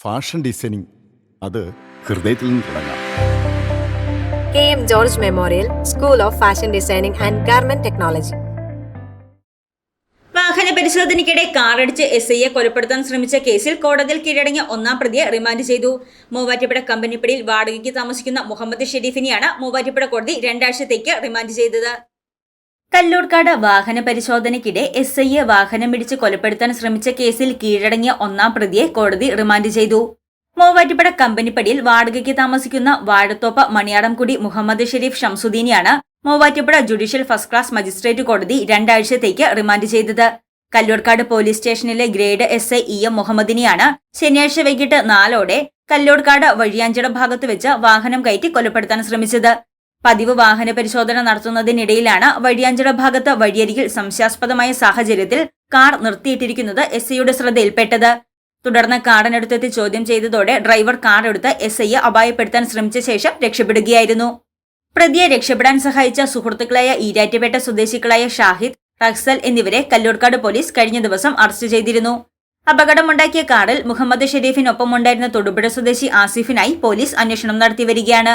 Fashion designing. അത് ഹൃദയത്തിൽ നിന്ന് തുടങ്ങാം. K M George memorial school of fashion designing and garment technology. വാഹന പരിശോധനയ്ക്കിടെ കാറടിച്ച് എസ് ഐയെ കൊലപ്പെടുത്താൻ ശ്രമിച്ച കേസിൽ കോടതിയിൽ കീഴടങ്ങിയ ഒന്നാം പ്രതിയെ റിമാൻഡ് ചെയ്തു. മൂവാറ്റുപുഴ കമ്പനിപ്പടിയിൽ വാടകയ്ക്ക് താമസിക്കുന്ന മുഹമ്മദ് ഷെരീഫിനെയാണ് മൂവാറ്റുപുഴ കോടതി രണ്ടാഴ്ചത്തേക്ക് റിമാൻഡ് ചെയ്തത്. കല്ലൂർക്കാട് വാഹന പരിശോധനയ്ക്കിടെ എസ് ഐയെ വാഹനം ഇടിച്ച് കൊലപ്പെടുത്താൻ ശ്രമിച്ച കേസിൽ കീഴടങ്ങിയ ഒന്നാം പ്രതിയെ കോടതി റിമാൻഡ് ചെയ്തു. മൂവാറ്റുപുഴ കമ്പനിപ്പടിയിൽ വാടകയ്ക്ക് താമസിക്കുന്ന Vazhathoppa Maniyadamkudi Muhammad Sharif ഷംസുദ്ദീനെയാണ് Muvattupuzha judicial first class magistrate കോടതി രണ്ടാഴ്ചത്തേക്ക് റിമാൻഡ് ചെയ്തത്. കല്ലൂർക്കാട് പോലീസ് സ്റ്റേഷനിലെ grade S I E M മുഹമ്മദിനെയാണ് ശനിയാഴ്ച വൈകിട്ട് നാലോടെ കല്ലൂർക്കാട് വഴിയാഞ്ചിറ ഭാഗത്ത് വെച്ച് വാഹനം കയറ്റി കൊലപ്പെടുത്താൻ ശ്രമിച്ചത്. പതിവ് വാഹന പരിശോധന നടത്തുന്നതിനിടയിലാണ് വഴിയാഞ്ചട ഭാഗത്ത് വഴിയരികിൽ സംശയാസ്പദമായ സാഹചര്യത്തിൽ കാർ നിർത്തിയിട്ടിരിക്കുന്നത് എസ് ഐയുടെ ശ്രദ്ധയിൽപ്പെട്ടത്. തുടർന്ന് കാറിനടുത്തെത്തി ചോദ്യം ചെയ്തതോടെ ഡ്രൈവർ കാർ എടുത്ത് എസ് ഐയെ അപായപ്പെടുത്താൻ ശ്രമിച്ച ശേഷം രക്ഷപ്പെടുകയായിരുന്നു. പ്രതിയെ രക്ഷപ്പെടാൻ സഹായിച്ച സുഹൃത്തുക്കളായ ഈരാറ്റുപേട്ട സ്വദേശികളായ ഷാഹിദ് റക്സൽ എന്നിവരെ കല്ലൂർക്കാട് പോലീസ് കഴിഞ്ഞ ദിവസം അറസ്റ്റ് ചെയ്തിരുന്നു. അപകടമുണ്ടാക്കിയ കാറിൽ മുഹമ്മദ് ഷെരീഫിനൊപ്പമുണ്ടായിരുന്ന തൊടുപുഴ സ്വദേശി ആസിഫിനായി പോലീസ് അന്വേഷണം നടത്തി വരികയാണ്.